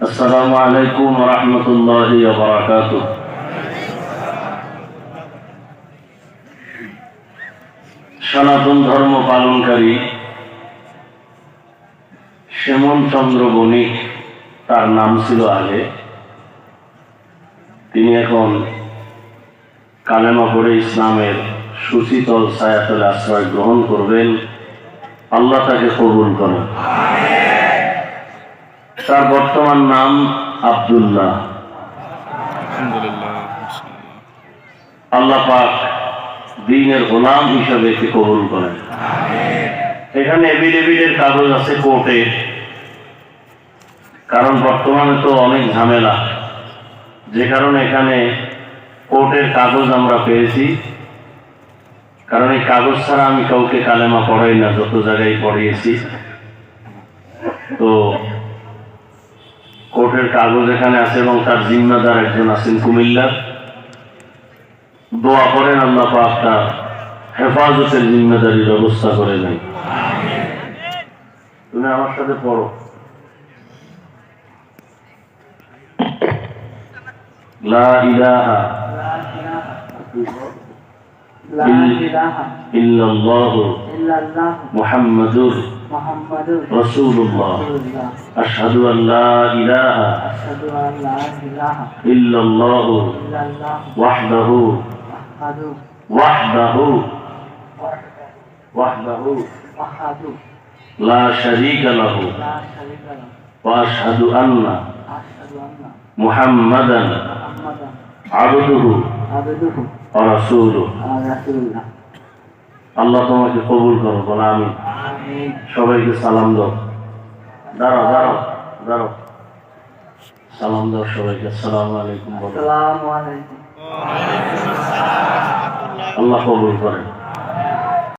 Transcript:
السلام عليكم ورحمة الله وبركاته সনাতন ধর্ম পালনকারী শ্যামন চন্দ্র বণিক তার নাম ছিল আগে তিনি এখন কালেমা পড়ে ইসলামের সুশীতল ছায়াতলে আশ্রয় গ্রহণ করবেন। আল্লাহ তাকে কবুল করেন। তার বর্তমান নাম আব্দুল্লাহ। আল্লাহ পাক দিনের গোলাম হিসাবে একে কবুল করেন। এখানে এভিডেভিডের কাগজ আছে কোর্টে। কারণ বর্তমানে তো অনেক ঝামেলা। যে কারণে এখানে কোর্টের কাগজ আমরা পেয়েছি। কারণ এই কাগজ ছাড়া আমি কাউকে কালেমা পড়াই না, যত জায়গায় পড়িয়েছি। তো কোর্টের কাগজ এখানে আছে এবং তার জিম্মাদার একজন আছেন কুমিল্লার দোয়া করেন, আল্লাহ পাক তার হেফাজতের জিম্মেদারি ব্যবস্থা করে দেন। তুমি আমার সাথে পড়ো। لا إله إلا الله محمد رسول الله أشهد أن لا إله إلا الله وحده وحده وحده لا شريك له وأشهد أن محمدا আল্লাহ তোমাকে কবুল করো বলে আমি সবাইকে সালাম দাও। দাঁড়াও দাঁড়াও দাঁড়াও। সালাম দাও সবাইকে। সালাম আলাইকুম। আল্লাহ কবুল করেন।